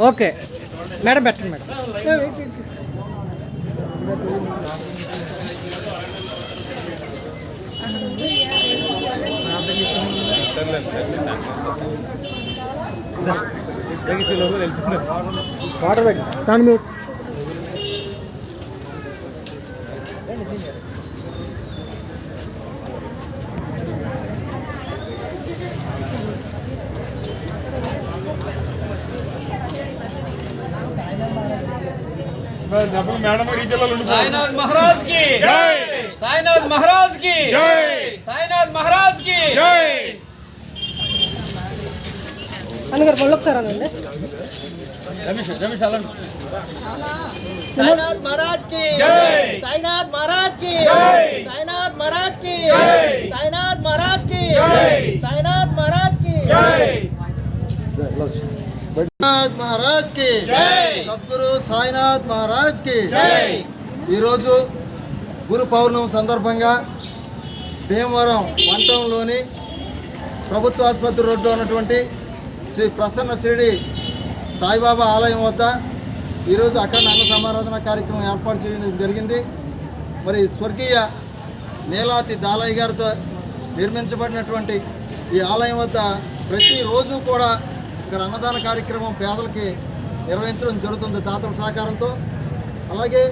Okay. Madam పెట్టండి madam. Water పెట్టి దాని మీద అప్పుడు మేడం టీచర్లు సాయినాథ్ మహారాజ్ కి జై సాయినాథ్ మహారాజ్ కి జై సాయినాథ్ మహారాజ్ కి జై అన్నగారు పళ్ళు ఒకసారి అనండి రమేష్ రమేష్ అలా సాయినాథ్ మహారాజ్ కి జై సాయినాథ్ మహారాజ్ కి జై సాయినాథ్ మహారాజ్ కి జై సాయినాథ్ మహారాజ్ కి జై సాయినాథ్ మహారాజ్ కి జై జై మహారాజ్కి. సద్గురు సాయినాథ్ మహారాజ్కి. ఈరోజు గురు పౌర్ణమి సందర్భంగా భీమవరం వంటంలోని ప్రభుత్వ ఆసుపత్రి రోడ్లో ఉన్నటువంటి శ్రీ ప్రసన్న శ్రీడి సాయిబాబా ఆలయం వద్ద ఈరోజు అక్కడ అన్న సమారాధన కార్యక్రమం ఏర్పాటు చేయడం జరిగింది. మరి స్వర్గీయ నీలాతి దాలయ్య గారితో నిర్మించబడినటువంటి ఈ ఆలయం వద్ద ప్రతిరోజు కూడా ఇక్కడ అన్నదాన కార్యక్రమం పేదలకి నిర్వహించడం జరుగుతుంది దాతల సహకారంతో. అలాగే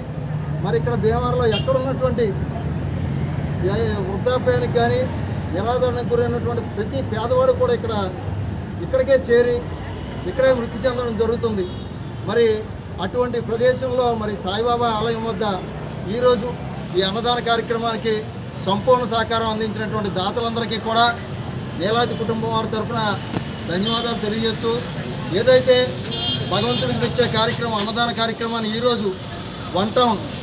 మరి ఇక్కడ భీమవరంలో ఎక్కడ ఉన్నటువంటి వృద్ధాప్యానికి కానీ నిరాదరణకు గురైనటువంటి ప్రతి పేదవాడు కూడా ఇక్కడ ఇక్కడికే చేరి ఇక్కడే మృతి చెందడం జరుగుతుంది. మరి అటువంటి ప్రదేశంలో మరి సాయిబాబా ఆలయం వద్ద ఈరోజు ఈ అన్నదాన కార్యక్రమానికి సంపూర్ణ సహకారం అందించినటువంటి దాతలందరికీ కూడా నేలాది కుటుంబం వారి తరఫున ధన్యవాదాలు తెలియజేస్తూ ఏదైతే భగవంతుడికి ఇచ్చే కార్యక్రమం అన్నదాన కార్యక్రమాన్ని ఈరోజు వన్ టౌన్